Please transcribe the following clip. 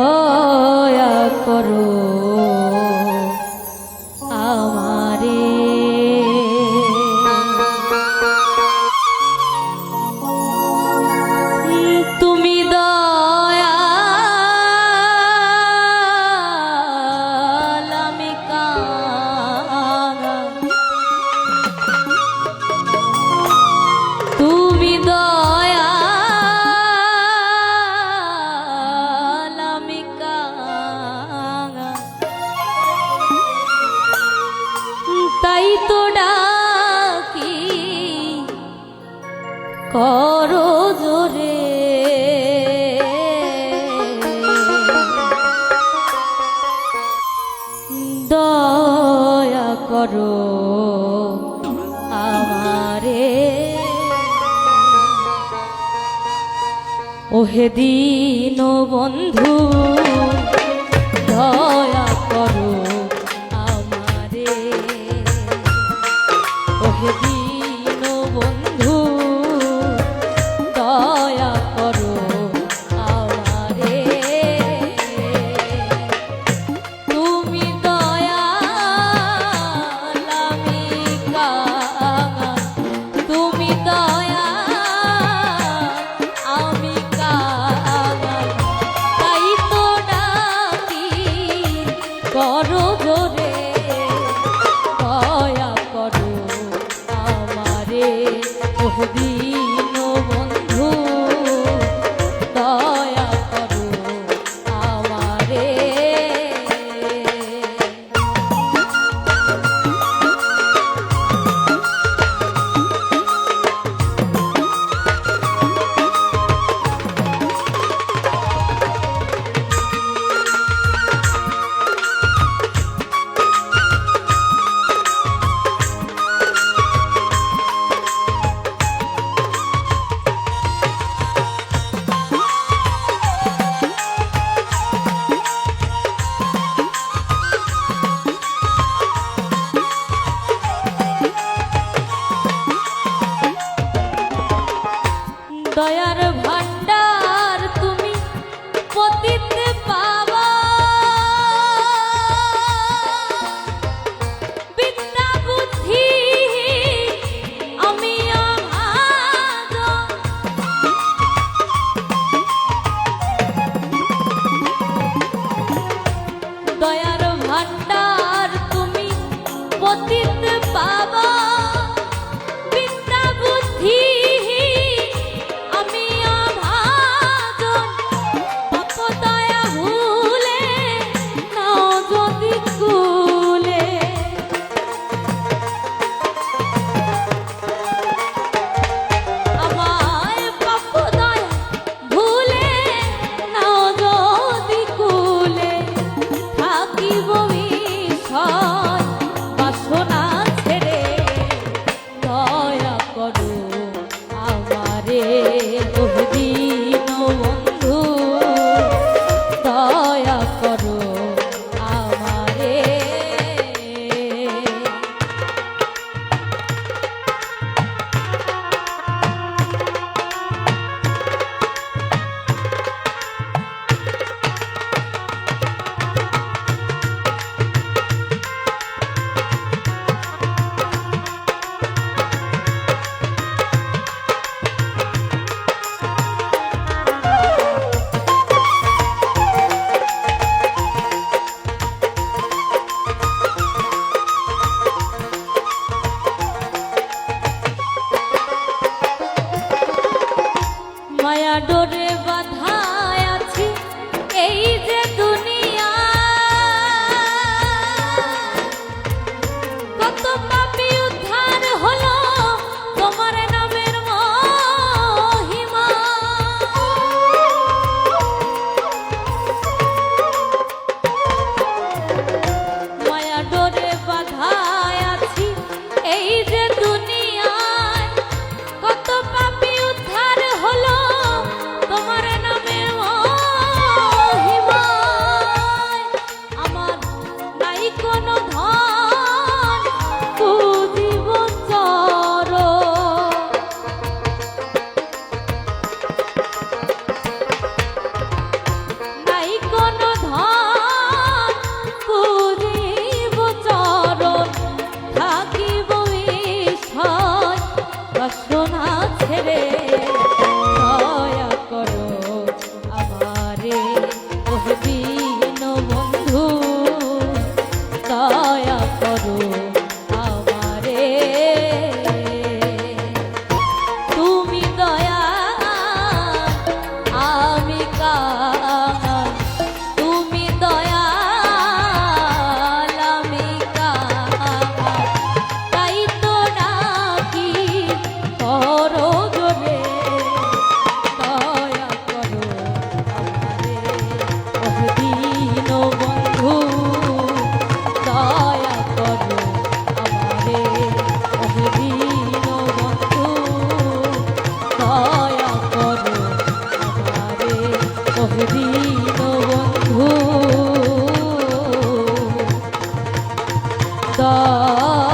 দয়া করো। করো জোরে। দয়া করো আমারে। ওহে দিন বন্ধু ওহ দিন দয়ার ভান্ডার তুমি পতিতে পাবা। বিদ্যা বুদ্ধি আমি দয়ার ভান্ডার তুমি পতিতে পাবা। 啊。দ